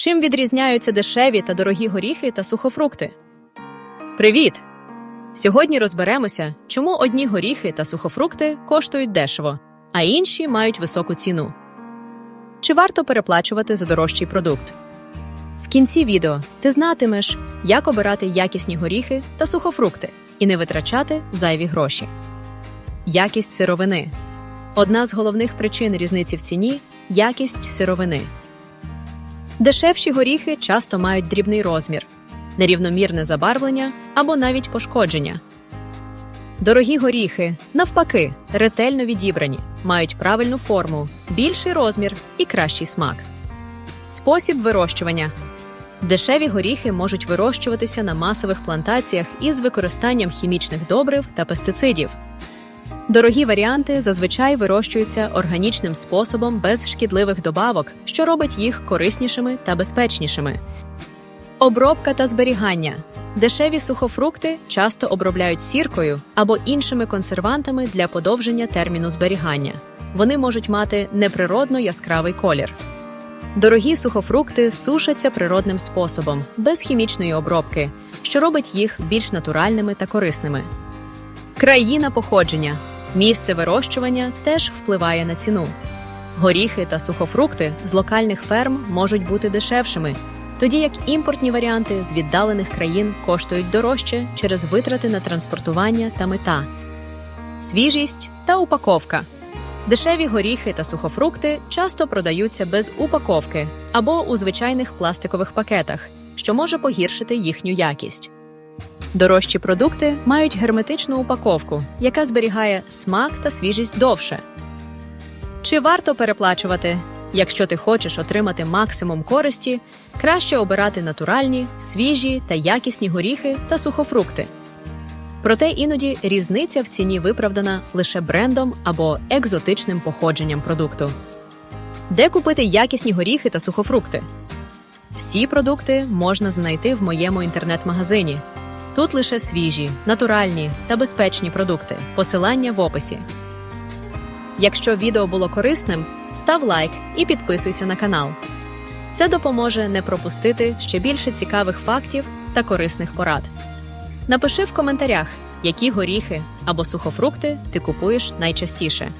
Чим відрізняються дешеві та дорогі горіхи та сухофрукти? Привіт! Сьогодні розберемося, чому одні горіхи та сухофрукти коштують дешево, а інші мають високу ціну. Чи варто переплачувати за дорожчий продукт? В кінці відео ти знатимеш, як обирати якісні горіхи та сухофрукти і не витрачати зайві гроші. Якість сировини одна з головних причин різниці в ціні якість сировини. Дешевші горіхи часто мають дрібний розмір, нерівномірне забарвлення або навіть пошкодження. Дорогі горіхи, навпаки, ретельно відібрані, мають правильну форму, більший розмір і кращий смак. Спосіб вирощування дешеві горіхи можуть вирощуватися на масових плантаціях із використанням хімічних добрив та пестицидів. Дорогі варіанти зазвичай вирощуються органічним способом без шкідливих добавок, що робить їх кориснішими та безпечнішими. Обробка та зберігання. Дешеві сухофрукти часто обробляють сіркою або іншими консервантами для подовження терміну зберігання. Вони можуть мати неприродно яскравий колір. Дорогі сухофрукти сушаться природним способом, без хімічної обробки, що робить їх більш натуральними та корисними. Країна походження. Місце вирощування теж впливає на ціну. Горіхи та сухофрукти з локальних ферм можуть бути дешевшими, тоді як імпортні варіанти з віддалених країн коштують дорожче через витрати на транспортування та мита. Свіжість та упаковка. Дешеві горіхи та сухофрукти часто продаються без упаковки або у звичайних пластикових пакетах, що може погіршити їхню якість. Дорожчі продукти мають герметичну упаковку, яка зберігає смак та свіжість довше. Чи варто переплачувати? Якщо ти хочеш отримати максимум користі, краще обирати натуральні, свіжі та якісні горіхи та сухофрукти. Проте іноді різниця в ціні виправдана лише брендом або екзотичним походженням продукту. Де купити якісні горіхи та сухофрукти? Всі продукти можна знайти в моєму інтернет-магазині. Тут лише свіжі, натуральні та безпечні продукти. Посилання в описі. Якщо відео було корисним, став лайк і підписуйся на канал. Це допоможе не пропустити ще більше цікавих фактів та корисних порад. Напиши в коментарях, які горіхи або сухофрукти ти купуєш найчастіше.